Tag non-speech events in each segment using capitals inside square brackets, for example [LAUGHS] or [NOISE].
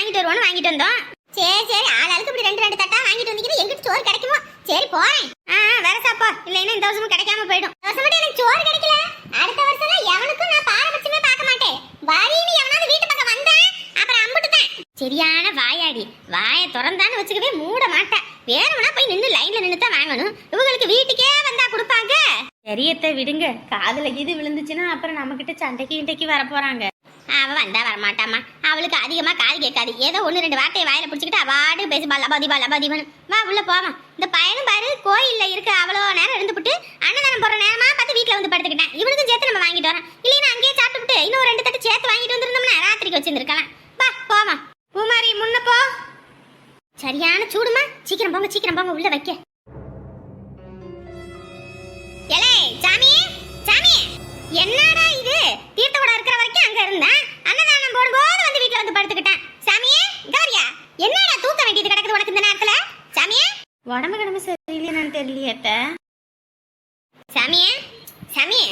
வாங்கிட்டு வருவோம்னு வாங்கிட்டு வந்தோம். சரி சரி ஆளாளுக்கு இப்படி ரெண்டு ரெண்டு தட்டா வாங்கிட்டு வந்தீங்கன்னா எங்கிட்ட சோறு கிடைக்குமோ? சரி போறேன் ஆ வேற சாப்பா இல்லைன்னா இந்த வருஷமும் கிடைக்காம போயிடும். வருஷம் மட்டும் எனக்கு சோறு கிடைக்கல. அடுத்த வருஷம் எவனுக்கும் நான் பாரபட்சமே பார்க்க மாட்டேன். வரின்னு எவனாவது வீட்டு பக்கம் வந்தேன் அப்புறம் அம்புட்டு தான் சரியான வாயாடி. வாயை திறந்தான்னு வச்சுக்கவே மூட மாட்டேன். வேணும்னா போய் நின்று லைன்ல நின்று தான் வாங்கணும். இவங்களுக்கு வீட்டுக்கே வந்தா கொடுப்பாங்க. சரியத்தை விடுங்க. காதுல கீது விழுந்துச்சுன்னா அப்புறம் நம்ம கிட்ட சண்டைக்கு இண்டைக்கு வர போறாங்க அவள் வந்தா வரமாட்டாமா அவளுக்கு அதிகமா காது கேட்காது. ஏதோ ஒன்று ரெண்டு வார்த்தையை வாயில பிடிச்சிக்கிட்டு அவாடு பேசி பல்லபா தீபா வா உள்ளே போவான் இந்த பையனும் பாரு கோயில்ல இருக்க அவ்வளோ நேரம் இருந்துபிட்டு அன்னதானம் போகிற நேரமா பார்த்து வீட்ல வந்து படுத்துக்கிட்டேன். இவனுக்கும் சேர்த்து நம்ம வாங்கிட்டு வரோம். இல்லைன்னா அங்கேயே சாப்பிட்டுட்டு இன்னும் ரெண்டு தட்டு சேர்த்து வாங்கிட்டு வந்திருந்தோம்னா ராத்திரிக்கு வச்சுருந்துருக்கலாம். வா போவான் பூமாரி முன்ன போ. சரியான சூடுமா சீக்கிரம் போங்க சீக்கிரம் போங்க உள்ள வைக்க. எலே சாமி சாமி. என்னடா இது? தீர்த்த கூட இருக்கிற வரைக்கும் அங்க இருந்தேன் அன்னதானம் போடும்போது வந்து வீட்ல வந்து படுத்துக்கிட்டேன். சாமியே கௌரியா என்னடா தூக்க வேண்டியது கிடக்குது உனக்கு இந்த நேரத்துல? சாமியே? உடம்பு கிடம்பு சரியில்லையான்னு தெரியலையே அத்தை. சாமியே சாமியே.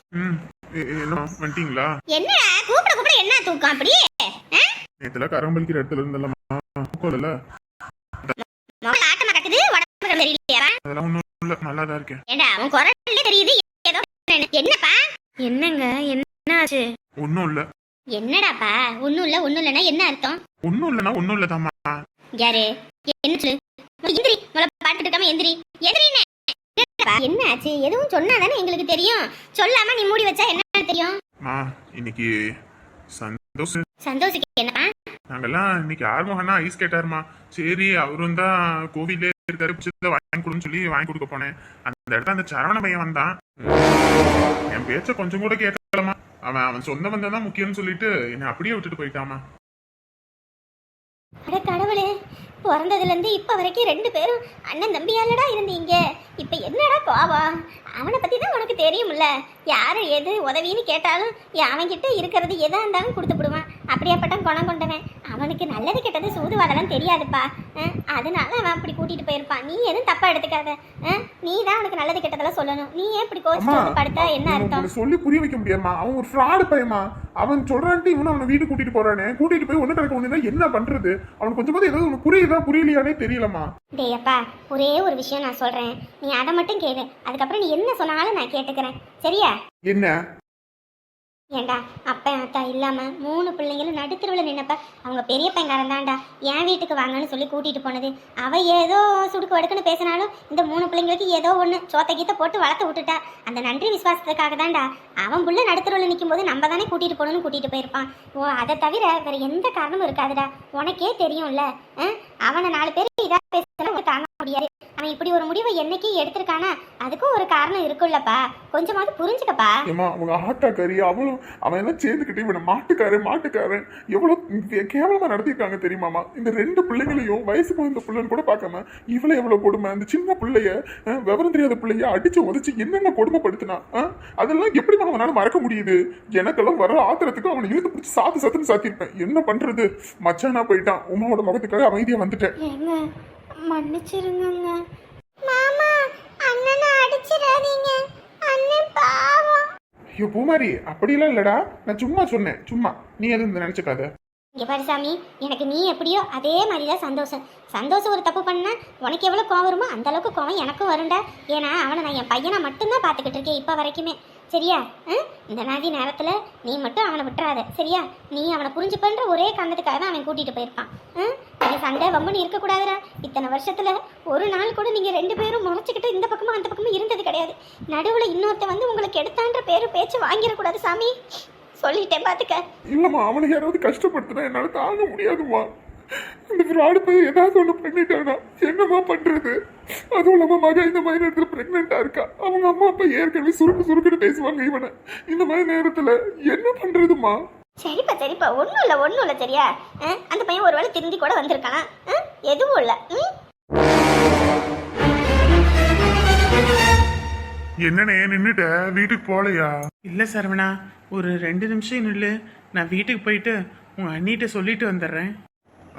என்னடா கூப்பிட கூப்பிட என்ன தூக்கம் அப்படி? நேத்துல இடத்துல ஆட்டமா கட்டுது உடம்பு தெரியலையா அதெல்லாம் ஒன்றும் இல்லை நல்லா தான் இருக்கேன். ஏண்டா உன் குரல்லே தெரியுது ஏதோ என்னப்பா? என்னங்க? என்ன ஆச்சு ஒன்றும் இல்லை. என்னடாப்பா? ஒண்ணும் இல்ல ஒண்ணும் இல்லைன்னா என்ன அர்த்தம்? ஒன்றும் இல்லைன்னா ஒன்றும் இல்லைதாம்மா. யாரு? என்ன சொல்லு? எந்திரி. முதல்ல பாட்டுட்டு இருக்காம எந்திரி. என்னப்பா, என்ன ஆச்சு எதுவும் சொன்னாதானே எங்களுக்கு தெரியும். சொல்லாம நீ மூடி வச்சா என்ன தெரியும்? மா இன்னைக்கு சந்தோஷம் சந்தோஷிக்கு என்னப்பா நாங்கெல்லாம் இன்னைக்கு ஆர்மோகனா ஐஸ் கேட்டாருமா சரி அவரும் தான் கோவிலே இருக்காரு வாங்கி கொடுன்னு சொல்லி வாங்கி கொடுக்க போனேன். அந்த இடத்துல அந்த சரவண பையன் வந்தான். என் பேச்ச கொஞ்சம் கூட கேட்கலாமா அவன் அவன் சொந்த வந்தா தான் முக்கியம்னு சொல்லிட்டு என்னை அப்படியே விட்டுட்டு போயிட்டாமா அட கடவுளே பிறந்ததுல இருந்து இப்ப வரைக்கும் ரெண்டு பேரும் அண்ணன் தம்பியாலடா இருந்தீங்க. இப்ப என்னடா கோவம் அவனை பத்தி தான் உனக்கு தெரியும்ல. யாரு எது உதவின்னு கேட்டாலும் அவன்கிட்ட இருக்கிறது எதா இருந்தாலும் கொடுத்து விடுவான். அப்படியாப்பட்ட குணம் கொண்டவன். அவனுக்கு நல்லது கெட்டது சூதுவாதெல்லாம் தெரியாதுப்பா. அதனால அவன் அப்படி கூட்டிட்டு போயிருப்பான் நீ எதுவும் தப்பா எடுத்துக்காத. நீ தான் அவனுக்கு நல்லது கெட்டதெல்லாம் சொல்லணும். நீ ஏன் இப்படி வந்து படுத்தா என்ன அர்த்தம்? சொல்லி புரிய வைக்க முடியாமா அவன் ஒரு ஃப்ராடு பையமா அவன் சொல்றான்ட்டு இவனும் அவனை வீடு கூட்டிட்டு போறானே. கூட்டிட்டு போய் ஒண்ணு கிடக்க என்ன பண்றது? அவனுக்கு கொஞ்சம் ஏதாவது உனக்கு புரியுதா புரியலையானே தெரியலமா டேய் அப்பா ஒரே ஒரு விஷயம் நான் சொல்றேன். நீ அதை மட்டும் கேளு. அதுக்கப்புறம் நீ என்ன சொன்னாலும் நான் கேட்டுக்கிறேன். சரியா? என்ன? ஏண்டா அப்பன் அத்தா இல்லாம மூணு பிள்ளைங்களும் நடுத்தருவில் நின்னப்ப அவங்க பெரிய பையன்காரன் தான்டா என் வீட்டுக்கு வாங்கன்னு சொல்லி கூட்டிட்டு போனது. அவள் ஏதோ சுடுக்கு வடுக்குன்னு பேசினாலும் இந்த மூணு பிள்ளைங்களுக்கு ஏதோ ஒன்று சோத்த கீத்த போட்டு வளர்த்து விட்டுட்டா. அந்த நன்றி விசுவாசத்துக்காக தான்டா அவன் புள்ள நடுத்தருவில் நிற்கும் போது நம்ம தானே கூட்டிட்டு போகணும்னு கூட்டிகிட்டு போயிருப்பான். ஓ அதை தவிர வேற எந்த காரணமும் இருக்காதுடா. உனக்கே தெரியும்ல அவனை நாலு பேர் இதாக பேசுனா தாங்க முடியாது. அவன் இப்படி ஒரு முடிவை என்னைக்கு எடுத்திருக்கானா? அதுக்கும் ஒரு காரணம் இருக்குல்லப்பா கொஞ்சமாவது புரிஞ்சுக்கப்பா. ஏமா அவங்க கறி அவளும் அவன் எல்லாம் சேர்ந்துக்கிட்டு இவனை மாட்டுக்காரன் மாட்டுக்காரன். எவ்வளோ கே- நடத்தியிருக்காங்க தெரியுமாமா? இந்த ரெண்டு பிள்ளைங்களையும் வயசுக்கு வந்த பிள்ளைன்னு கூட பார்க்காம இவளை எவ்வளோ கொடுமை? அந்த சின்ன பிள்ளைய விவரம் தெரியாத பிள்ளைய அடிச்சு உதச்சு என்னென்ன கொடுமைப்படுத்தினா அதெல்லாம் எப்படி அவனால மறக்க முடியுது? எனக்கெல்லாம் வர ஆத்திரத்துக்கு அவனை இழுத்து பிடிச்சி சாத்து சத்துன்னு சாத்திருப்பேன் என்ன பண்றது? மச்சானா போயிட்டான். உமாவோட முகத்துக்காக அமைதியா வந்துட்டேன். மாமா அண்ணனை அடிச்சிடாதீங்க. அண்ணன் பாவம். ஐயோ பூமாரி அப்படிலாம் இல்லடா. நான் சும்மா சொன்னேன் சும்மா. நீ எதுவும் நினைச்சுக்காத. இங்க பாரு சாமி எனக்கு நீ எப்படியோ அதே மாதிரி தான் சந்தோஷம். சந்தோஷம் ஒரு தப்பு பண்ணா உனக்கு எவ்வளோ கோவம் வருமோ அந்த அளவுக்கு கோவம் எனக்கும் வரும்டா. ஏன்னா அவனை நான் என் பையனை மட்டும்தான் பார்த்துக்கிட்டு இருக்கேன் இப்போ வரைக்குமே. சரியா? இந்த மாதிரி நேரத்தில் நீ மட்டும் அவனை விட்டுறாத சரியா? நீ அவனை புரிஞ்சு பண்ணுற ஒரே காரணத்துக்காக தான் அவன் கூட்டிகிட்டு போயிருப்பான் ஆ? நீ சண்டை வம்புன்னு இருக்கக்கூடாதுடா. இத்தனை வருஷத்தில் ஒரு நாள் கூட நீங்கள் ரெண்டு பேரும் முறைச்சிக்கிட்டு இந்த பக்கமும் அந்த பக்கமும் இருந்தது கிடையாது. நடுவில் இன்னொருத்த வந்து உங்களுக்கு எடுத்தான்ற பேர் பேச்சு வாங்கிடக்கூடாது சாமி. சொல்லிட்டேன் பார்த்துக்க இல்லைம்மா அவனை யாராவது கஷ்டப்படுத்தினா என்னால் தாங்க முடியாதும்மா. இந்த ஃப்ராடு போய் ஏதாவது ஒன்று பண்ணிட்டானா? என்னம்மா பண்ணுறது அதுவும் இல்லாம மக இந்த மாதிரி நேரத்துல பிரெக்னெண்டா இருக்கா? அவங்க அம்மா அப்பா ஏற்கனவே சுருக்கு சுருக்குன்னு பேசுவாங்க இவனை. இந்த மாதிரி நேரத்துல என்ன பண்றதுமா சரிப்பா சரிப்பா. ஒன்றும் இல்லை ஒன்றும் இல்லை சரியா? ஆ? அந்த பையன் ஒரு வேளை திருந்தி கூட வந்திருக்கானா? ஆ? எதுவும் இல்ல? என்னண்ணே நின்னுட்ட? வீட்டுக்கு போகலையா? இல்ல சரவணா ஒரு ரெண்டு நிமிஷம் நில்லு. நான் வீட்டுக்கு போயிட்டு உங்க அண்ணிட்ட சொல்லிட்டு வந்துடுறேன்.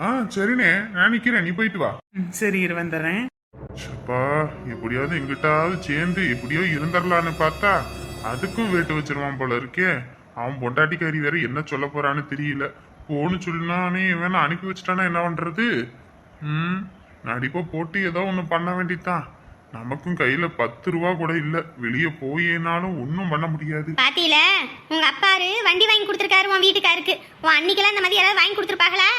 ஆ சரிண்ணே. நான் நிக்கிறேன். நீ போயிட்டு வா. ம், சரி இரு வந்துடுறேன். சப்பா எப்படியாவது எங்கிட்டாவது சேர்ந்து எப்படியோ இருந்துடலான்னு பார்த்தா அதுக்கும் வேட்டு வச்சிருவான் போல இருக்கே. அவன் பொண்டாட்டிக்காரி வேற என்ன சொல்ல போறான்னு தெரியல. போன்னு சொன்னானே இவன் அனுப்பி வச்சுட்டானா என்ன பண்றது? ம் நடிப்பை போட்டு ஏதோ ஒன்று பண்ண வேண்டித்தான் நமக்கும் கையில பத்து ரூபா கூட இல்ல. வெளியே போயேனாலும் ஒன்றும் பண்ண முடியாது. பாத்தியில உங்க அப்பாரு வண்டி வாங்கி கொடுத்துருக்காரு உன் வீட்டுக்காருக்கு. உன் அன்னைக்கெல்லாம் இந்த மாதிரி ஏதாவது வாங்கி கொடுத்துருப்பாங்களா?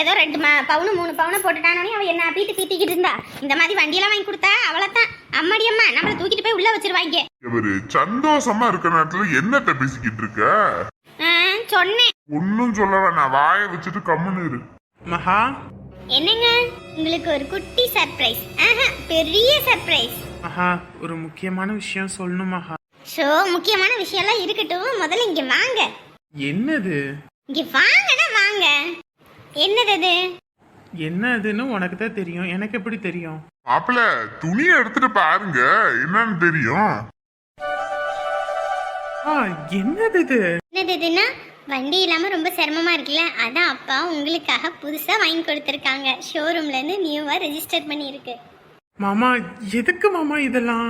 ஏதோ ரெண்டு பவுனு மூணு பவுனு போட்டுட்டானே அவன் என்ன பீத்து பீத்திக்கிட்டு இருந்தா. இந்த மாதிரி வண்டியெல்லாம் வாங்கி கொடுத்தா அவ்வளவுதான் அம்மாடி அம்மா நம்மள தூக்கிட்டு போய் உள்ள வச்சிருவாங்க. இவரு சந்தோஷமா இருக்க நேரத்துல என்னத்த பேசிக்கிட்டு இருக்க? சொன்னேன். ஒன்னும் சொல்ல வேணாம். வாயை வச்சுட்டு கம்முன்னு இரு. மகா என்னங்க? உங்களுக்கு ஒரு குட்டி சர்ப்ரைஸ் ஆஹா பெரிய சர்ப்ரைஸ் மகா ஒரு முக்கியமான விஷயம் சொல்லணும் மகா. ஷோ முக்கியமான விஷயம்லாம் இருக்கட்டும். முதல்ல இங்க வாங்க. என்னது? இங்க வாங்கனா வாங்க. என்னது அது? என்ன அதுன்னு உனக்கு தான் தெரியும். எனக்கு எப்படி தெரியும்? மாப்பிள துணியை எடுத்துட்டு பாருங்க. என்னன்னு தெரியும்? ஆ என்னது இது? என்னது இதுன்னா வண்டி இல்லாம ரொம்ப சிரமமா இருக்குல்ல? அதான் அப்பா உங்களுக்காக புதுசா வாங்கி கொடுத்துருக்காங்க. ஷோரூம்ல இருந்து நியூவா ரெஜிஸ்டர் பண்ணியிருக்கு. மாமா எதுக்கு மாமா இதெல்லாம்?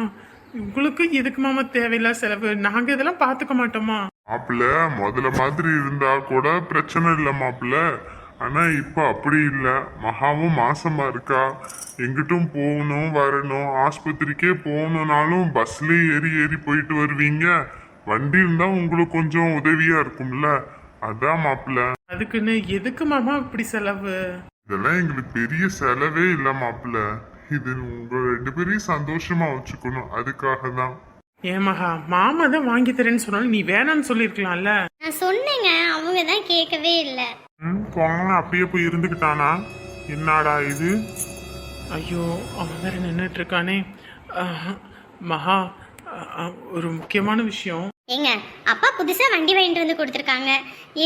உங்களுக்கு எதுக்கு மாமா தேவையில்லா செலவு? நாங்க இதெல்லாம் பாத்துக்க மாட்டோமா? மாப்பிள முதல்ல மாதிரி இருந்தா கூட பிரச்சனை இல்ல மாப்பிள ஆனா இப்ப அப்படி இல்ல. மகாவும் மாசமா இருக்கா? எங்கிட்டும் போகணும் வரணும். ஆஸ்பத்திரிக்கே போகணும்னாலும் பஸ்ல ஏறி ஏறி போயிட்டு வருவீங்க. வண்டி இருந்தா உங்களுக்கு கொஞ்சம் உதவியா இருக்கும்ல? அதான் மாப்பிள அதுக்குன்னு எதுக்கு மாமா இப்படி செலவு? இதெல்லாம் எங்களுக்கு பெரிய செலவே இல்ல மாப்பிள இது உங்க ரெண்டு பேரையும் சந்தோஷமா வச்சுக்கணும். அதுக்காக தான். ஏன் மகா மாமா தான் வாங்கி தரேன்னு சொன்னாலும் நீ வேணாம்னு சொல்லியிருக்கலாம்ல? நான் சொன்னேங்க அவங்க தான் கேட்கவே இல்லை. ம் போன அப்படியே போய் இருந்துக்கிட்டானா? என்னடா இது? ஐயோ அவன் வேற நின்றுட்டு இருக்கானே. ஆஹ், மகா ஒரு முக்கியமான விஷயம். ஏங்க அப்பா புதுசா வண்டி வாங்கிட்டு வந்து கொடுத்துருக்காங்க.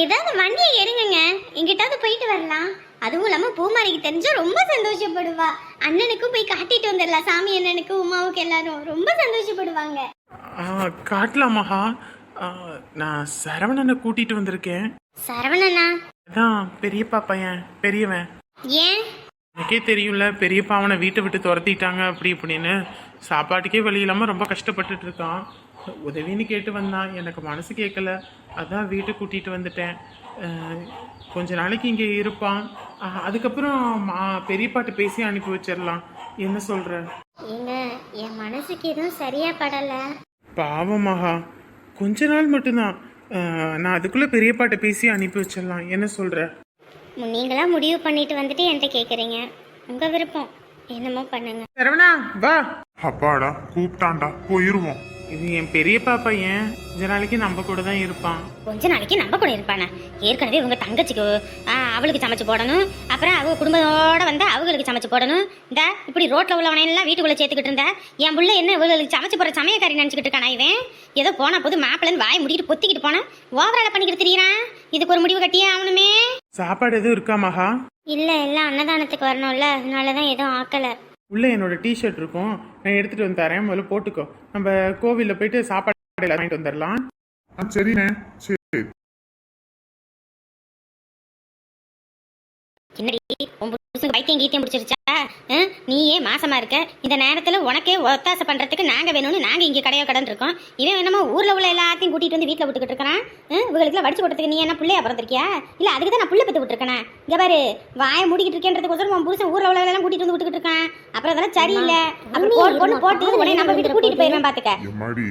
ஏதாவது வண்டியை எடுங்கங்க. எங்கிட்டாவது போயிட்டு வரலாம். அதுவும் இல்லாம பூமாரிக்கு தெரிஞ்சா ரொம்ப சந்தோஷப்படுவா. அண்ணனுக்கும் போய் காட்டிட்டு வந்துடலாம். சாமி அண்ணனுக்கு உமாவுக்கு எல்லாரும் ரொம்ப சந்தோஷப்படுவாங்க. ஆஹ், காட்டலாம் மகா. ஆஹ், நான் சரவணனை கூட்டிட்டு வந்திருக்கேன். சரவணனா? அதான் பெரியப்பா பையன் பெரியவன். ஏன்? எனக்கே தெரியும்ல பெரியப்பா அவனை வீட்டை விட்டு துரத்திட்டாங்க அப்படி இப்படின்னு. சாப்பாட்டுக்கே வழி இல்லாமல் ரொம்ப கஷ்டப்பட்டுட்டு இருக்கான். உதவின்னு கேட்டு வந்தான் எனக்கு மனசு கேட்கல அதான் வீட்டுக்கு கூட்டிகிட்டு வந்துட்டேன். கொஞ்ச நாளைக்கு இங்கே இருப்பான். அதுக்கப்புறம் மா- பெரியப்பாட்ட பேசி அனுப்பி வச்சிடலாம் என்ன சொல்ற? ஏங்க என் மனசுக்கு எதுவும் சரியா படல. பாவம் மகா. கொஞ்ச நாள் மட்டும்தான். நான் அதுக்குள்ளே பெரியப்பாட்ட பேசி அனுப்பி வச்சிடலாம் என்ன சொல்ற? நீங்களா முடிவு பண்ணிட்டு வந்துட்டு என்கிட்ட கேக்குறீங்க. உங்க விருப்பம். என்னமோ பண்ணுங்க. சரவணா வா. அப்பாடா கூப்பிட்டான்டா போயிருவோம். இது என் பெரியப்பா பையன் கொஞ்ச நாளைக்கு நம்ம கூட தான் இருப்பான். கொஞ்ச நாளைக்கு நம்ம கூட இருப்பானே? ஏற்கனவே உங்க தங்கச்சிக்கு அவளுக்கு சமைச்சு போடணும். அப்புறம் அவங்க குடும்பத்தோட வந்து அவங்களுக்கு சமைச்சு போடணும். இந்த இப்படி ரோட்ல உள்ளவனை எல்லாம் வீட்டுக்குள்ள சேர்த்துக்கிட்டு இருந்தா என் புள்ள என்ன இவங்களுக்கு சமைச்சு போற சமயக்காரி நினைச்சுக்கிட்டு இருக்கானா இவன்? ஏதோ போன போது மாப்பிள்ளன்னு வாய் முடிக்கிட்டு பொத்திக்கிட்டு போனா ஓவரால பண்ணிக்கிட்டு தெரியறான். இதுக்கு ஒரு முடிவு கட்டியே ஆகணுமே. சாப்பாடு எதுவும் இருக்கா மகா? இல்ல எல்லாம் அன்னதானத்துக்கு வரணும்ல. அதனாலதான் எதுவும் ஆக்கல. உள்ளே என்னோட டிஷர்ட் இருக்கும். நான் எடுத்துட்டு வந்து தரேன். முதல்ல போட்டுக்கோ. நம்ம கோவிலில் போயிட்டு சாப்பாடு எல்லாம் வாங்கிட்டு வந்துடலாம் ஆ சரிண்ணே. சரி. என்னடி உன் புருஷனுக்கு வைத்தியம் கீத்தியம் பிடிச்சிருச்சா? நீயே மாசமா இருக்க. இந்த நேரத்துல உனக்கே ஒத்தாசை பண்றதுக்கு நாங்க வேணும்னு நாங்க இங்க கடையோ கடன் இருக்கோம். இவன் என்னமோ ஊர்ல உள்ள எல்லாத்தையும் கூட்டிட்டு வந்து வீட்டுல விட்டுக்கிட்டு இருக்கான்? இவங்களுக்கு வடிச்சு போட்டதுக்கு நீ என்ன பிள்ளையா பிறந்திருக்கியா? இல்ல அதுக்கு தான் நான் புள்ள பெத்து விட்டுருக்கேன்? இங்க பாரு வாயை மூடிக்கிட்டு இருக்கேன்றதுக்கோசரம் உன் புருஷன் ஊர்ல உள்ள எல்லாம் கூட்டிட்டு வந்து விட்டுக்கிட்டு இருக்கான். அப்புறம் அதெல்லாம் சரியில்லை. அப்புறம் போட்டு போட்டு உடனே நம்ம வீட்டுக்கு கூட்டிட்டு போயிருவேன் பாத்துக்க.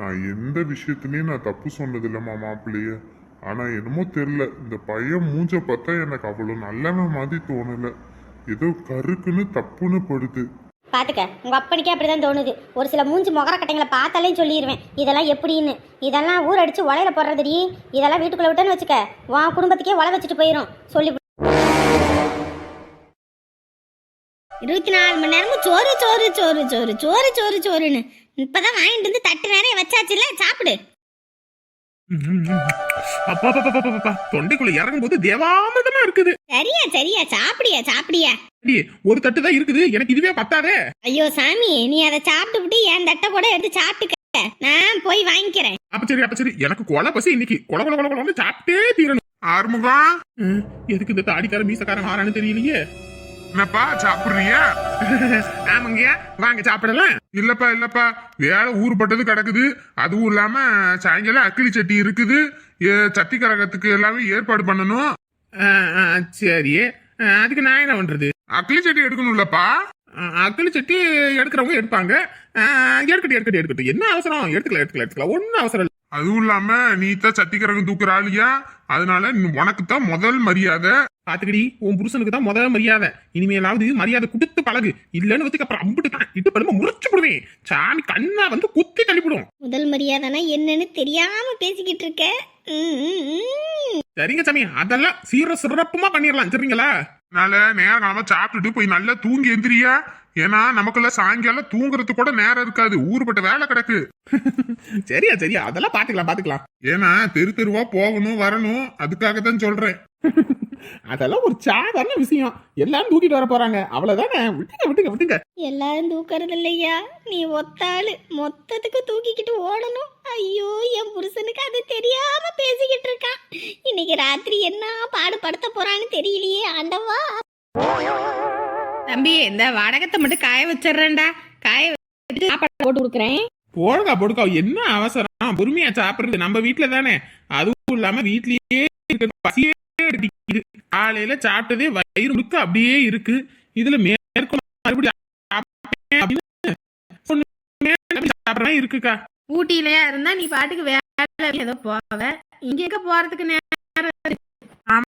நான் எந்த விஷயத்துலயும் நான் தப்பு சொன்னது இல்லம்மா மாப்பிள்ளைய ஆனா என்னமோ தெரியல. இந்த பையன் மூஞ்ச பார்த்தா எனக்கு அவ்வளோ நல்லவன் மாதிரி தோணல. ஏதோ கருக்குன்னு தப்புன்னு படுது. பாத்துக்க உங்க அப்பனுக்கே அப்படிதான் தோணுது. ஒரு சில மூஞ்சி முகர கட்டைங்களை பார்த்தாலே சொல்லிடுவேன் இதெல்லாம் எப்படின்னு? இதெல்லாம் ஊர் அடிச்சு உலையில போடுறதுடி. இதெல்லாம் வீட்டுக்குள்ள விட்டேன்னு வச்சுக்க உன் குடும்பத்துக்கே உலை வச்சுட்டு போயிடும் சொல்லி இருபத்தி நாலு மணி நேரமும் சோறு சோறு சோறு சோறு சோறு சோறு சோறுன்னு. இப்பதான் வாங்கிட்டு வந்து தட்டு நிறைய வச்சாச்சுல சாப்பிடு அப்பா அப்பா, அப்பா, அப்பா, அப்பா. தொண்டைக்குள்ள இறங்கும் போது தேவாமிர்தமா இருக்குது. சரியா சரியா. சாப்பிடியா சாப்பிடியா. ஒரு தட்டு தான் இருக்குது. எனக்கு இதுவே பத்தாதே. ஐயோ சாமி நீ அதை சாப்பிட்டுவிட்டு என் தட்டை கூட எடுத்து சாப்பிட்டுக்க. நான் போய் வாங்கிக்கிறேன். அப்ப சரி அப்ப சரி. எனக்கு கொலை பசி இன்னைக்கு. கொலை கொலை கொலை கொலை சாப்பிட்டே தீரணும். ஆறுமுகம் எதுக்கு இந்த தாடிக்கார மீசக்காரன் ஆறான்னு தெரியலையே. என்னப்பா சாப்பிடுறியா? [LAUGHS] ஆமாங்க வாங்க சாப்பிடலாம். இல்லப்பா இல்லப்பா. வேலை ஊறுபட்டது கிடக்குது. அதுவும் இல்லாம சாயங்காலம் அக்கிலி சட்டி இருக்குது. ஏ, சட்டி கரகத்துக்கு எல்லாமே ஏற்பாடு பண்ணணும். சரி. அதுக்கு நான் என்ன பண்றது? அக்கிலி சட்டி எடுக்கணும்லப்பா. அக்களி சட்டி எடுக்கிறவங்க எடுப்பாங்க. எடுக்கட்டும் எடுக்கட்டும் எடுக்கட்டும். என்ன அவசரம்? எடுத்துக்கலாம் எடுத்துக்கலாம் எடுத்துக்கலாம். ஒன்றும் அவசரம் இல்லை. அதுவும் இல்லாம நீ தான் கரகம் தூக்குற ஆளியா அதனால உனக்கு தான் முதல் மரியாதை. பாத்துக்கடி உன் புருஷனுக்கு தான் முதல்ல மரியாதை. இனிமேலாவது மரியாதை கொடுத்து பழகு. இல்லைன்னு வச்சுக்க அப்புறம் அம்பிட்டு தான் இட்டு படும முறைச்சு போடுவேன் சாமி கண்ணா வந்து குத்தி தள்ளிவிடும். முதல் மரியாதைனா என்னன்னு தெரியாம பேசிக்கிட்டு இருக்க. சரிங்க சாமி அதெல்லாம் சீர சிறப்புமா பண்ணிடலாம். சரிங்களா? அதனால நேரம் காலமா சாப்பிட்டுட்டு போய் நல்லா தூங்கி எந்திரியா? ஏன்னா நமக்குள்ள சாயங்காலம் தூங்குறதுக்கு கூட நேரம் இருக்காது. ஊருப்பட்ட வேலை கிடக்கு. [LAUGHS] சரியா சரியா. அதெல்லாம் பாத்துக்கலாம் பாத்துக்கலாம். ஏன்னா தெரு தெருவா போகணும் வரணும். அதுக்காக தான் சொல்றேன். [LAUGHS] அதெல்லாம் ஒரு சாதாரண விஷயம். எல்லாரும் தூக்கிட்டு வர போறாங்க. அவ்வளவுதானே? விட்டுங்க விட்டுங்க விட்டுங்க. எல்லாரும் தூக்கறது இல்லையா நீ ஒத்தாளு. மொத்தத்துக்கு தூக்கிக்கிட்டு ஓடணும். ஐயோ என் புருஷனுக்கு அது தெரியாம பேசிக்கிட்டு இருக்கான். இன்னைக்கு ராத்திரி என்ன பாடுபடுத்த போறான்னு தெரியலையே ஆண்டவா. தம்பி இந்த வடகத்தை மட்டும் காய வச்சிடுறேன்டா. காய வச்சுட்டு சாப்பாடு போட்டு கொடுக்குறேன். போடுக்கா போடுக்கா. என்ன அவசரம்? பொறுமையா சாப்பிடுறது நம்ம வீட்டுல தானே. அதுவும் இல்லாம வீட்லயே இருக்கிறது பசியே எடுக்குது காலையில சாப்பிட்டதே வயிறு முழுக்க அப்படியே இருக்கு. இதுல மேற்கொள்ள மறுபடியும் இருக்குக்கா. ஊட்டியிலயா இருந்தா நீ பாட்டுக்கு வேலை ஏதோ போவ. இங்க எங்க போறதுக்கு நேரம்? ஆமா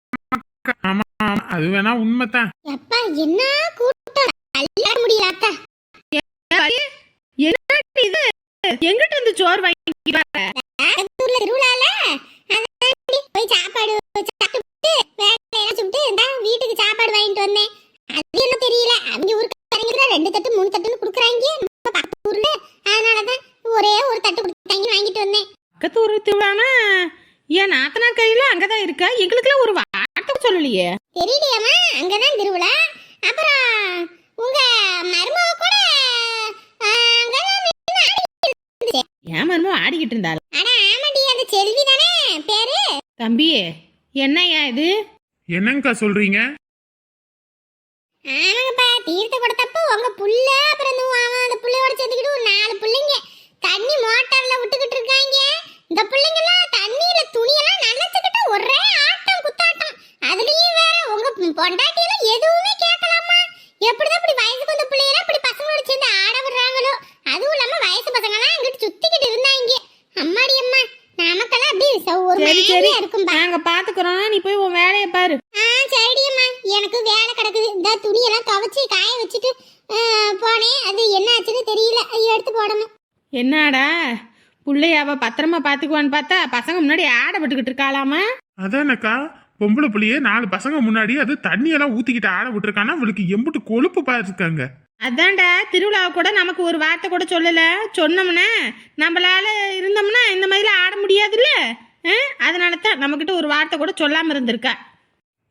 ஆமா. அது வேணா உண்மைதான். எப்பா என்ன கூட்டம்? கல்யாண முடியல என்னடி இது? எங்கிட்ட இருந்து சோறு வாங்கி ஊர்ல திருவிழால அதாண்டி போய் சாப்பாடு சாப்பிட்டு வேலையெல்லாம் சுட்டு இந்தா வீட்டுக்கு சாப்பாடு வாங்கிட்டு வந்தேன் அது என்ன தெரியல அவங்க ஊருக்கு இறங்கிற ரெண்டு தட்டு மூணு தட்டுன்னு குடுக்குறாங்க நம்ம பக்கத்து ஊர்ல அதனாலதான் ஒரே ஒரு தட்டு கொடுத்தாங்க வாங்கிட்டு வந்தேன் பக்கத்து ஊர் திருவிழானா ஏன் நாத்தனார் கையில அங்கதான் இருக்கா எங்களுக்குலாம் ஒரு வார்த்தை சொல்லலையே தெரியலையாமா அங்கதான் திருவிழா அப்புறம் உங்க மருமக கூட ஆ, அங்கதான் நின்னு ஆடி- ஏன் மருமோ ஆடிக்கிட்டு இருந்தாள் அட ஆமாடி அது செல்வி தானே பேரு தம்பி என்னய்யா இது? என்னங்கக்கா சொல்றீங்க ஆமாங்கப்பா தீர்த்த கொடுத்தப்போ உங்க புள்ள அப்புறம் இந்த அவன் அந்த புள்ளையோட சேர்த்துக்கிட்டு ஒரு நாலு பிள்ளைங்க தண்ணி மோட்டார்ல விட்டுக்கிட்டு இருக்காங்க இந்த பிள்ளைங்க எல்லாம் தண்ணியில துணியெல்லாம் நனைச்சுக்கிட்டு ஒரே ஆட்டம் குத்தாட்டம் அதுலயும் வேற உங்க பொண்டாட்டி எல்லாம் எதுவுமே கேட்கலாமா எப்படிதான் இப்படி வயசுக்கு வந்த பிள்ளைங்க இப்படி பசங்களோட சேர்ந்து ஆட விடுறாங்களோ அதுவும் இல்லாம வயசு பசங்க எல்லாம் அங்கிட்டு சுத்திக்கிட்டு இருந்தாங்க அம்மாடி அம்மா நமக்கெல்லாம் அப்படி ச- ஒரு சரி சரி மாதிரியா இருக்கும்பா நாங்க பாத்துக்கிறோம் நீ போய் உன் வேலையை பாரு ஆ சரிடியம்மா எனக்கு வேலை கிடக்குது இந்த துணியெல்லாம் துவைச்சி காய வச்சுட்டு ஆ, போனேன் அது என்ன ஆச்சுன்னு தெரியல அது எடுத்து போடணும் என்னடா புள்ளைய அவ பார்த்தா பசங்க முன்னாடி ஆட விட்டுக்கிட்டு இருக்காளாமா? அதானக்கா பொம்பளை புள்ளையே நாலு பசங்க முன்னாடி அது தண்ணியெல்லாம் ஊத்திக்கிட்டு ஆட விட்டுருக்கானா அவளுக்கு எம்புட்டு கொழுப்பு பாருக்காங்க அதான்டா திருவிழாவை கூட நமக்கு ஒரு வார்த்தை கூட சொல்லல. சொன்னோம்னா நம்மளால இருந்தோம்னா இந்த மாதிரிலாம் ஆட முடியாதுல்ல? அதனால தான் நம்மக்கிட்ட ஒரு வார்த்தை கூட சொல்லாம இருந்திருக்கா.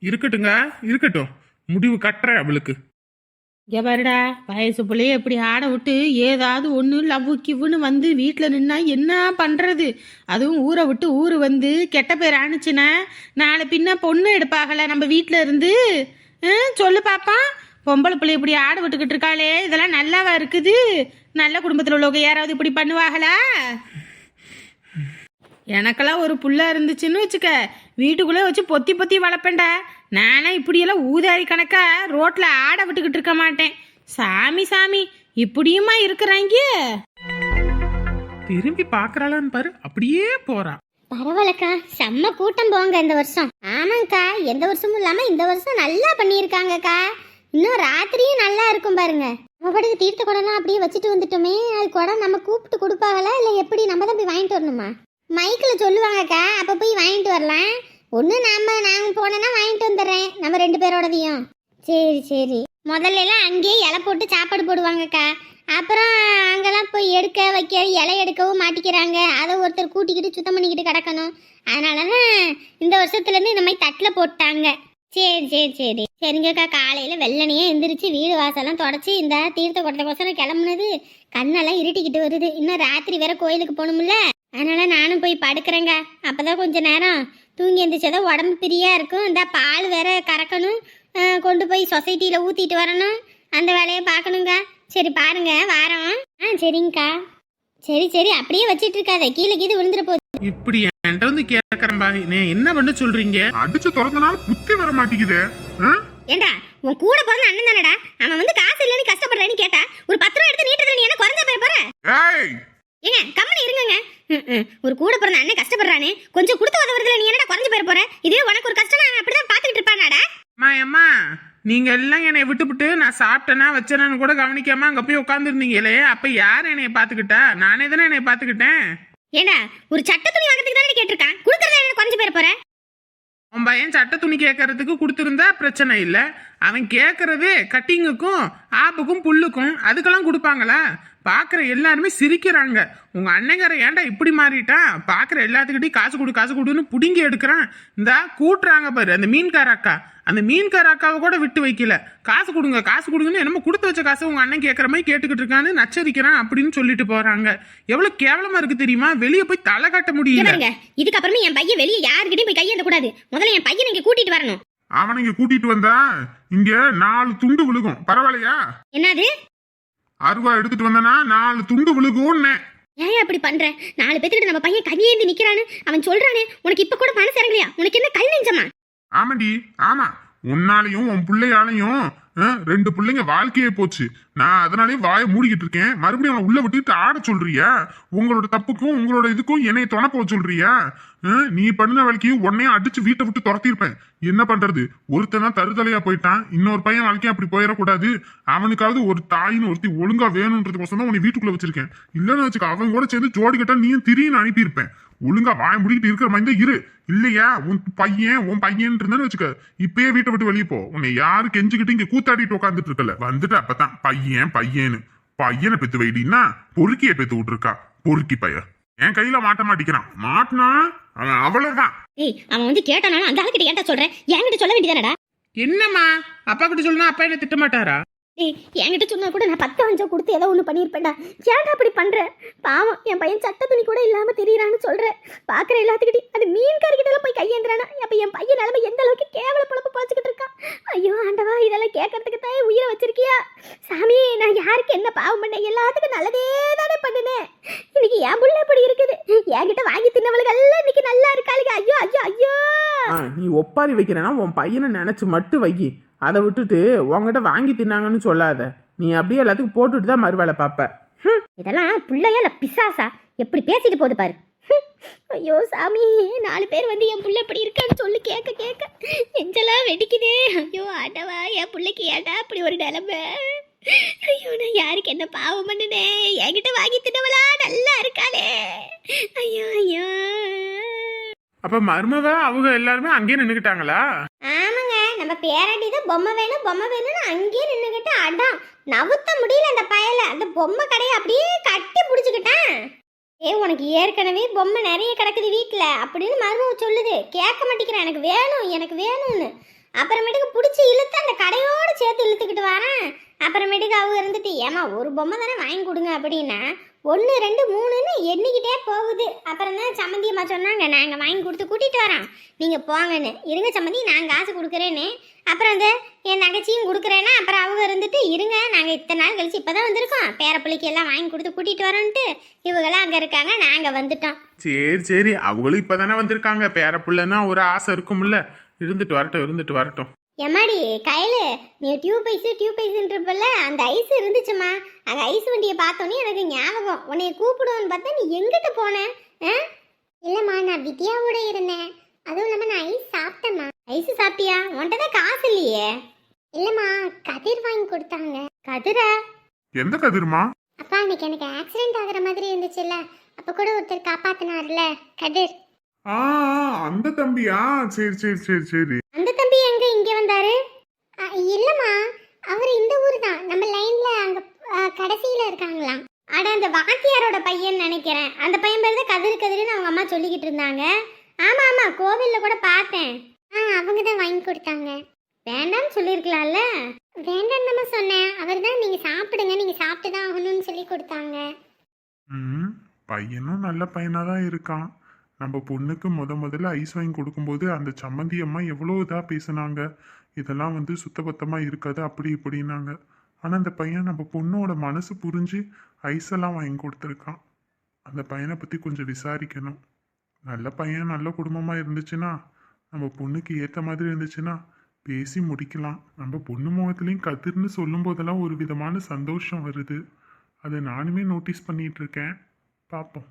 இருக்கட்டுங்க இருக்கட்டும். முடிவு கட்டுறேன் அவளுக்கு. இங்கே பாருடா வயசு பிள்ளைய இப்படி ஆட விட்டு ஏதாவது ஒன்று லவ்வு கிவ்வுன்னு வந்து வீட்டில் நின்னா என்ன பண்ணுறது அதுவும் ஊரை விட்டு ஊர் வந்து கெட்ட பேர் ஆணுச்சுன்னா நாளை பின்ன பொண்ணு எடுப்பாகல நம்ம வீட்டில் இருந்து? சொல்லு பாப்பா. பொம்பளை பிள்ளை இப்படி ஆட விட்டுக்கிட்டு இருக்காளே இதெல்லாம் நல்லாவா இருக்குது? நல்ல குடும்பத்தில் உள்ளவங்க யாராவது இப்படி பண்ணுவாங்களா எனக்கெல்லாம் ஒரு புள்ள இருந்துச்சுன்னு வச்சுக்க வீட்டுக்குள்ளே வச்சு பொத்தி பொத்தி வளர்ப்பேன்டா. நானே இப்படியெல்லாம் ஊதாரி கணக்கா ரோட்ல ஆட விட்டுக்கிட்டு இருக்க மாட்டேன். சாமி சாமி இப்படியுமா இருக்கிறாங்க? திரும்பி பாக்குறாளான்னு பாரு அப்படியே போறா. பரவாயில்லக்கா செம்ம கூட்டம் போங்க இந்த வருஷம். ஆமாங்கக்கா எந்த வருஷமும் இல்லாம இந்த வருஷம் நல்லா பண்ணியிருக்காங்கக்கா. இன்னும் ராத்திரியும் நல்லா இருக்கும் பாருங்க. நம்ம பாட்டுக்கு தீர்த்த குடம்லாம் அப்படியே வச்சுட்டு வந்துட்டோமே அது குடம் நம்ம கூப்பிட்டு கொடுப்பாங்களா இல்லை எப்படி நம்ம தான் போய் வாங்கிட்டு வரணுமா? மைக்கில் சொல்லுவாங்கக்கா அப்போ போய் வாங்கிட்டு வரலாம். ஒன்று நாம் நாங்கள் போனோன்னா வாங்கிட்டு வந்துடுறேன். நம்ம ரெண்டு பேரோடதையும். சரி சரி. முதல்ல எல்லாம் அங்கேயே இலை போட்டு சாப்பாடு போடுவாங்கக்கா. அப்புறம் அங்கெல்லாம் போய் எடுக்க வைக்க இலை எடுக்கவும் மாட்டிக்கிறாங்க. அதை ஒருத்தர் கூட்டிக்கிட்டு சுத்தம் பண்ணிக்கிட்டு கிடக்கணும். அதனால தான் இந்த வருஷத்துலேருந்து இந்த மாதிரி தட்டில் போட்டாங்க. சரி சரி சரி. சரிங்கக்கா காலையில் வெள்ளனையே எந்திரிச்சு வீடு வாசல்லாம் தொடச்சி இந்த தீர்த்த குடத்துக்கோசரம் கிளம்புனது கண்ணெல்லாம் இருட்டிக்கிட்டு வருது. இன்னும் ராத்திரி வேற கோயிலுக்கு போகணும்ல. அதனால நானும் போய் படுக்கிறேங்க அப்போதான் கொஞ்சம் நேரம் தூங்கி எந்திரிச்சதான் உடம்பு பிரியா இருக்கும். இந்த பால் வேற கறக்கணும். கொண்டு போய் சொசைட்டியில் ஊற்றிட்டு வரணும். அந்த வேலையை பார்க்கணுங்க சரி பாருங்க வாரம். ஆ சரிங்கக்கா. சரி சரி அப்படியே வச்சிட்டு இருக்காத. கீழே கீழே விழுந்துற போகுது இப்படி என்கிட்ட வந்து கேட்கறேன்பா நீ என்ன பண்ண சொல்றீங்க? அடிச்சு திறந்தனால புத்தி வர மாட்டேங்குது. ஏண்டா உன் கூட பிறந்த அண்ணன் தானடா? அவன் வந்து காசு இல்லைன்னு கஷ்டப்படுறேன்னு கேட்டா ஒரு பத்து ரூபா எடுத்து நீட்டதுல நீ என்ன குறைஞ்ச போய் போற? ஏங்க கம்மனு இருங்கங்க. ஒரு கூட பிறந்த அண்ணன் கஷ்டப்படுறானே. கொஞ்சம் கொடுத்து உதவுறதுல நீ என்னடா குறைஞ்சு போய் போற? இதுவே உனக்கு ஒரு கஷ்டம் நான் அப்படிதான் பாத்துக்கிட்டு இருப்பானாடா. அம்மா அம்மா நீங்க எல்லாம் என்னை விட்டுவிட்டு நான் சாப்பிட்டேனா வச்சேனான்னு கூட கவனிக்காம அங்க போய் உட்காந்துருந்தீங்களே அப்ப யார் என்னைய பாத்துக்கிட்டா நானே தானே என்னைய பாத்துக்கிட்டேன் ஏண்டா ஒரு சட்ட துணி வாங்குறதுக்கு தானே கேட்டிருக்கான்? கொடுக்கறத என்ன குறைஞ்சு போய் போற? உன் பையன் சட்ட துணி கேட்கறதுக்கு கொடுத்துருந்தா பிரச்சனை இல்லை. அவன் கேட்கறது கட்டிங்குக்கும் ஆப்புக்கும் புல்லுக்கும் அதுக்கெல்லாம் கொடுப்பாங்களா? பார்க்குற எல்லாருமே சிரிக்கிறாங்க. உங்க அண்ணங்கார ஏன்டா இப்படி மாறிட்டான் பார்க்குற எல்லாத்துக்கிட்டையும் காசு கொடு காசு கொடுன்னு புடுங்கி எடுக்கிறான். இந்தா கூட்டுறாங்க பாரு அந்த மீன்கார அக்கா. அந்த மீன்கார அக்காவை கூட விட்டு வைக்கல. காசு கொடுங்க காசு கொடுங்கன்னு என்னமோ கொடுத்து வச்ச காசை உங்க அண்ணன் கேட்குற மாதிரி கேட்டுக்கிட்டு இருக்கான்னு நச்சரிக்கிறான் அப்படின்னு சொல்லிட்டு போறாங்க. எவ்வளவு கேவலமா இருக்கு தெரியுமா? வெளியே போய் தலை காட்ட இங்க முடியல. இதுக்கப்புறமே என் பையன் வெளியே யாருக்கிட்டையும் போய் கையேந்த கூடாது. முதல்ல என் பையனை இங்க கூட்டிட்டு வரணும். அவனை இங்க கூட்டிட்டு வந்தா இங்க நாலு துண்டு விழுகும். பரவாயில்லையா? என்னது? அருவா எடுத்துட்டு வந்தனா நாலு துண்டு விழுகும்னு. ஏன் அப்படி பண்ற? நாலு பேத்துக்கிட்ட நம்ம பையன் கையேந்தி நிக்கிறான்னு அவன் சொல்றானே உனக்கு இப்ப கூட மனசு இறங்கலையா? உனக்கு என்ன கல் நெஞ்சமா? ஆமாடி ஆமா. உன்னாலையும் உன் பிள்ளையாலையும் ரெண்டு பிள்ளைங்க வாழ்க்கையே போச்சு. நான் அதனாலே வாயை மூடிக்கிட்டு இருக்கேன். மறுபடியும் அவனை உள்ள விட்டுட்டு ஆட சொல்றியா? உங்களோட தப்புக்கும் உங்களோட இதுக்கும் என்னை துணை போக சொல்றியா? நீ பண்ண வேலைக்கு உன்னையும் அடிச்சு வீட்டை விட்டு துரத்திருப்பேன் என்ன பண்றது? ஒருத்தன் தான் தருதலையா போயிட்டான். இன்னொரு பையன் வாழ்க்கையும் அப்படி போயிடக்கூடாது. அவனுக்காவது ஒரு தாயின்னு ஒருத்தி ஒழுங்கா வேணுன்றதுக்கோசம் தான் உன்னை வீட்டுக்குள்ள வச்சிருக்கேன். இல்லைன்னு வச்சுக்க அவன் கூட சேர்ந்து ஜோடி கட்டா நீயும் திரியின்னு அனுப்பியிருப்பேன். ஒழுங்கா வாய முடிக்கிட்டு இருக்கிற மாதிரி இரு. இல்லையா? உன் பையன் உன் பையன் இருந்தான்னு வச்சுக்க. இப்பயே வீட்டை விட்டு வெளியே போ. உன்னை யாரு கெஞ்சுக்கிட்டு இங்க கூத்தாடிட்டு உட்காந்துட்டு இருக்கல? வந்துட்டு அப்பதான். பையன் பையன்னு பையனை பெத்து வைடின்னா பொறுக்கிய பெத்து விட்டுருக்கா. பொறுக்கி பையன் என் கையில மாட்ட மாட்டிக்கிறான். மாட்டினா அவன் அவ்வளவுதான். ஏய் அவன் வந்து கேட்டானாலும் அந்த ஆளுக்கிட்ட ஏன்டா சொல்றேன் என்கிட்ட சொல்ல வேண்டியதானடா? என்னம்மா? அப்பா கிட்ட சொல்லுனா அப்பா என்ன திட்ட மாட்டாரா ஏய் என்கிட்ட சொன்னா கூட நான் பத்து அஞ்சோ கொடுத்து ஏதோ ஒன்று பண்ணியிருப்பேன்டா. ஏன்டா அப்படி பண்ற? பாவம் என் பையன் சட்ட துணி கூட இல்லாம தெரியறான்னு சொல்றேன் பாக்குற எல்லாத்துக்கிட்டையும் அது மீன்காரிக்கிட்ட போய் கையேந்துறானா? அப்ப என் பையன் நிலைமை எந்த அளவுக்கு கேவல பொழப்பு பழச்சிக்கிட்டு இருக்கான்? ஐயோ ஆண்டவா இதெல்லாம் கேட்கறதுக்கு தான் உயிரை வச்சிருக்கியா? சாமி நான் யாருக்கு என்ன பாவம் பண்ணேன்? எல்லாத்துக்கும் நல்லதே தானே பண்ணினேன் இன்னைக்கு என் புள்ள இப்படி இருக்குது. என்கிட்ட வாங்கி தின்னவளுக்கு எல்லாம் இன்னைக்கு நல்லா இருக்காளுங்க. ஐயோ ஐயோ ஐயோ. நீ ஒப்பாரி வைக்கிறேன்னா உன் பையனை நினைச்சு மட்டும் வை அதை விட்டுட்டு உன்கிட்ட வாங்கி தின்னாங்கன்னு சொல்லாத. நீ அப்படியே எல்லாத்துக்கும் போட்டுட்டு தான் மறுவேலை பார்ப்ப. இதெல்லாம் பிள்ளையா இல்ல பிசாசா? எப்படி பேசிட்டு போகுது பாரு. ஐயோ சாமி நாலு பேர் வந்து என் புள்ள இப்படி இருக்கான்னு சொல்லி கேட்க கேட்க. நெஞ்செல்லாம் வெடிக்குதே. ஐயோ ஆண்டவா என் பிள்ளைக்கு ஏன்டா அப்படி ஒரு நிலைமை? ஐயோ நான் யாருக்கு என்ன பாவம் பண்ணுனேன் என்கிட்ட வாங்கி தின்னவளா? நல்லா இருக்காளே. ஐயோ ஐயோ. அப்ப மருமவ அவங்க எல்லாருமே அங்கேயே நின்னுக்கிட்டாங்களா? ஆமாங்க. நம்ம பேராண்டி தான் பொம்மை வேணும் பொம்மை வேணும்னு அங்கேயே நின்றுக்கிட்டு அதான் நவுத்த முடியல அந்த பயல. அந்த பொம்மை கடையை அப்படியே கட்டி பிடிச்சிக்கிட்டேன். ஏ உனக்கு ஏற்கனவே பொம்மை நிறைய கிடக்குது வீட்டில் அப்படின்னு மருமக சொல்லுது. கேட்க மாட்டேங்கிறேன் எனக்கு வேணும் எனக்கு வேணும்னு. அப்புறமேட்டுக்கு பிடிச்சி இழுத்து அந்த கடையோடு சேர்த்து இழுத்துக்கிட்டு வரேன். அப்புறமேட்டுக்கு அவங்க இருந்துட்டு ஏமா ஒரு பொம்மை தானே வாங்கி கொடுங்க அப்படின்னா ஒன்று ரெண்டு மூணுன்னு எண்ணிக்கிட்டே போகுது. அப்புறம் தான் சம்மந்தியம்மா சொன்னாங்க நாங்கள் வாங்கி கொடுத்து கூட்டிகிட்டு வரோம். நீங்கள் போங்கன்னு. இருங்க சம்மந்தி நான் காசு கொடுக்குறேன்னு. அப்புறம் அந்த என் தங்கச்சியும் கொடுக்குறேன்னா. அப்புறம் அவங்க இருந்துட்டு இருங்க நாங்கள் இத்தனை நாள் கழிச்சு இப்போ தான் வந்திருக்கோம் பேரப்பிள்ளைக்கு எல்லாம் வாங்கி கொடுத்து கூட்டிகிட்டு வரோன்ட்டு இவங்களாம் அங்கே இருக்காங்க நாங்கள் வந்துட்டோம். சரி சரி. அவங்களும் இப்போ தானே வந்திருக்காங்க பேரப்பிள்ளைன்னா ஒரு ஆசை இருக்கும்ல. இருந்துட்டு வரட்டும் இருந்துட்டு வரட்டும். எம்மாடி கையில் நீ டியூப் ஐஸு டியூப் ஐஸுன்றப்பல அந்த ஐஸ் இருந்துச்சுமா அந்த ஐஸ் வண்டியை பார்த்தோன்னே எனக்கு ஞாபகம். உன்னைய கூப்பிடுவோன்னு பார்த்தா நீ எங்கிட்ட போன? ஆ? இல்லைம்மா நான் வித்யாவோட இருந்தேன். அதுவும் இல்லாமல் நான் ஐஸ் சாப்பிட்டேம்மா. ஐஸ் சாப்பிட்டியா? உன்கிட்ட தான் காசு இல்லையே. இல்லைம்மா கதிர் வாங்கி கொடுத்தாங்க. கதிரா? எந்த கதிர்மா? அப்பா இன்னைக்கு எனக்கு ஆக்சிடென்ட் ஆகுற மாதிரி இருந்துச்சுல்ல. அப்போ கூட ஒருத்தர் காப்பாத்தினார்ல கதிர். ஆ அந்த தம்பியா? சரி சரி சரி சரி. அந்த தம்பி எங்க? இங்க வந்தாரு. இல்லம்மா. அவர் இந்த ஊர் தான் நம்ம லைன்ல அங்க கடைசியில இருக்காங்க பையன் நினைக்கிறேன். அந்த பையன் பேர் தான் கதிர் கதிர்னு அவங்க அம்மா சொல்லிக்கிட்டு இருந்தாங்க. ஆமா ஆமா. கோவில்ல கூட பார்த்தேன். ஆ அவங்க தான் வாங்கி கொடுத்தாங்க. வேண்டாம்னு சொல்லியிருக்கலாம்ல? வேண்டாம் நம்ம சொன்னேன். அவர் தான் நீங்க சாப்பிடுங்க. நீங்க சாப்பிட்டு தான் ஆகணும்னு சொல்லி கொடுத்தாங்க. ம் பையனும் நல்ல பையனாக தான் இருக்கான். நம்ம பொண்ணுக்கு முத முதல்ல ஐஸ் வாங்கி கொடுக்கும்போது அந்த சம்மந்தி அம்மா எவ்வளோ இதாக பேசுனாங்க. இதெல்லாம் வந்து சுத்தபத்தமாக இருக்காது அப்படி இப்படின்னாங்க. ஆனால் அந்த பையன் நம்ம பொண்ணோட மனசு புரிஞ்சு ஐஸ் எல்லாம் வாங்கி கொடுத்துருக்கான். அந்த பையனை பற்றி கொஞ்சம் விசாரிக்கணும். நல்ல பையன் நல்ல குடும்பமாக இருந்துச்சுன்னா நம்ம பொண்ணுக்கு ஏற்ற மாதிரி இருந்துச்சுன்னா பேசி முடிக்கலாம். நம்ம பொண்ணு முகத்துலேயும் கதிர்னு சொல்லும் போதெல்லாம் ஒரு விதமான சந்தோஷம் வருது. அதை நானுமே நோட்டீஸ் பண்ணிகிட்டு இருக்கேன். பார்ப்போம்